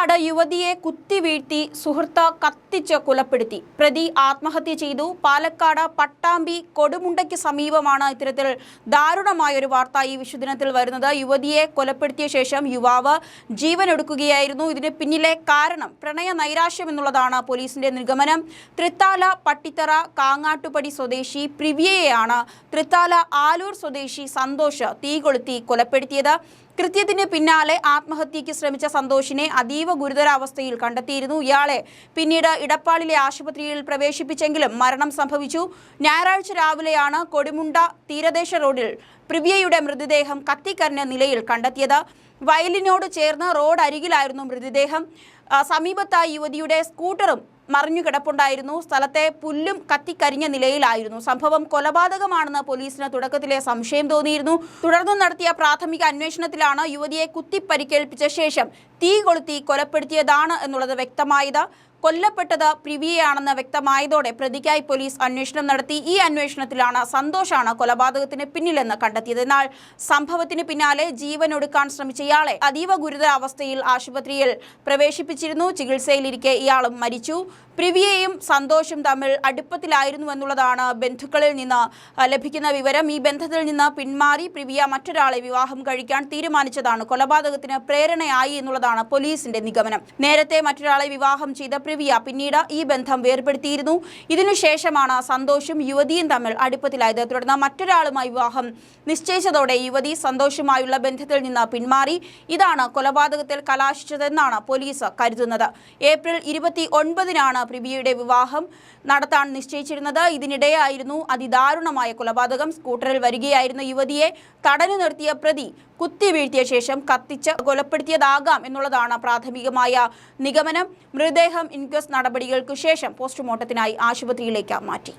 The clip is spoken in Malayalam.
പാലക്കാട് യുവതിയെ കുത്തിവീഴ്ത്തി സുഹൃത്ത് കത്തിച്ച് കൊലപ്പെടുത്തി. പ്രതി ആത്മഹത്യ ചെയ്തു. പാലക്കാട് പട്ടാമ്പി കൊടുമുണ്ടയ്ക്ക് സമീപമാണ് ഇത്തരത്തിൽ ദാരുണമായ ഒരു വാർത്ത ഈ വിശുദിനത്തിൽ വരുന്നത്. യുവതിയെ കൊലപ്പെടുത്തിയ ശേഷം യുവാവ് ജീവൻ എടുക്കുകയായിരുന്നു ഇതിന് പിന്നിലെ കാരണം പ്രണയ നൈരാശ്യം എന്നുള്ളതാണ് പോലീസിന്റെ നിഗമനം. തൃത്താല പട്ടിത്തറ കാങ്ങാട്ടുപടി സ്വദേശി പ്രിവിയയെയാണ് തൃത്താല ആലൂർ സ്വദേശി സന്തോഷ് തീ കൊളുത്തി കൊലപ്പെടുത്തിയത്. കൃത്യത്തിന് പിന്നാലെ ആത്മഹത്യയ്ക്ക് ശ്രമിച്ച സന്തോഷിനെ അതീവ ഗുരുതരാവസ്ഥയിൽ കണ്ടെത്തിയിരുന്നു ഇയാളെ. പിന്നീട് ഇടപ്പാളിലെ ആശുപത്രിയിൽ പ്രവേശിപ്പിച്ചെങ്കിലും മരണം സംഭവിച്ചു. ഞായറാഴ്ച രാവിലെയാണ് കൊടിമുണ്ട തീരദേശ റോഡിൽ പ്രിവ്യയുടെ മൃതദേഹം കത്തിക്കരഞ്ഞ നിലയിൽ കണ്ടെത്തിയത്. വയലിനോട് ചേർന്ന് റോഡ് അരികിലായിരുന്നു മൃതദേഹം സമീപത്തായി യുവതിയുടെ സ്കൂട്ടറും മറിഞ്ഞു കിടപ്പുണ്ടായിരുന്നു സ്ഥലത്തെ പുല്ലും കത്തിക്കരിഞ്ഞ നിലയിലായിരുന്നു. സംഭവം കൊലപാതകമാണെന്ന് പോലീസിന് തുടക്കത്തിലെ സംശയം തോന്നിയിരുന്നു. തുടർന്ന് നടത്തിയ പ്രാഥമിക അന്വേഷണത്തിലാണ് യുവതിയെ കുത്തിപ്പരിക്കേൽപ്പിച്ച ശേഷം തീ കൊളുത്തി കൊലപ്പെടുത്തിയതാണ് എന്നുള്ളത് വ്യക്തമായത്. കൊല്ലപ്പെട്ടത് പ്രിവിയയാണെന്ന് വ്യക്തമായതോടെ പ്രതിക്കായി പോലീസ് അന്വേഷണം നടത്തി. ഈ അന്വേഷണത്തിലാണ് സന്തോഷാണ് കൊലപാതകത്തിന് പിന്നിലെന്ന് കണ്ടെത്തിയത്. എന്നാൽ സംഭവത്തിന് പിന്നാലെ ജീവൻ ഒടുക്കാൻ ശ്രമിച്ച ഇയാളെ അതീവ ഗുരുതരാവസ്ഥയിൽ ആശുപത്രിയിൽ പ്രവേശിപ്പിച്ചിരുന്നു. ചികിത്സയിലിരിക്കെ ഇയാളും മരിച്ചു. പ്രിവിയയും സന്തോഷും തമ്മിൽ അടുപ്പത്തിലായിരുന്നു എന്നുള്ളതാണ് ബന്ധുക്കളിൽ നിന്ന് ലഭിക്കുന്ന വിവരം. ഈ ബന്ധത്തിൽ നിന്ന് പിന്മാറി പ്രിവിയ മറ്റൊരാളെ വിവാഹം കഴിക്കാൻ തീരുമാനിച്ചതാണ്. കൊലപാതകത്തിന് പ്രേരണയായി എന്നുള്ളതാണ് പോലീസിന്റെ നിഗമനം. നേരത്തെ മറ്റൊരാളെ വിവാഹം ചെയ്ത പ്രിവിയ പിന്നീട് ഈ ബന്ധം വേർപെടുത്തിയിരുന്നു. ഇതിനുശേഷമാണ് സന്തോഷും യുവതിയും തമ്മിൽ അടുപ്പത്തിലായത്. തുടർന്ന് മറ്റൊരാളുമായി വിവാഹം നിശ്ചയിച്ചതോടെ യുവതി സന്തോഷുമായുള്ള ബന്ധത്തിൽ നിന്ന് പിന്മാറി. ഇതാണ് കൊലപാതകത്തിൽ കലാശിച്ചതെന്നാണ് പോലീസ് കരുതുന്നത്. ഏപ്രിൽ ഇരുപത്തി ഒൻപതിനാണ് പ്രിവിയുടെ വിവാഹം നടത്താൻ നിശ്ചയിച്ചിരുന്നത്. ഇതിനിടെയായിരുന്നു അതിദാരുണമായ കൊലപാതകം. സ്കൂട്ടറിൽ വരികയായിരുന്ന യുവതിയെ തടഞ്ഞു നിർത്തിയ പ്രതി കുത്തിവീഴ്ത്തിയ ശേഷം കത്തിച്ച് കൊലപ്പെടുത്തിയതാകാം. എന്നുള്ളതാണ് പ്രാഥമികമായ നിഗമനം. മൃതദേഹം ഇൻക്വസ്റ്റ് നടപടികൾക്കു ശേഷം പോസ്റ്റ്മോർട്ടത്തിനായി ആശുപത്രിയിലേക്ക് മാറ്റി.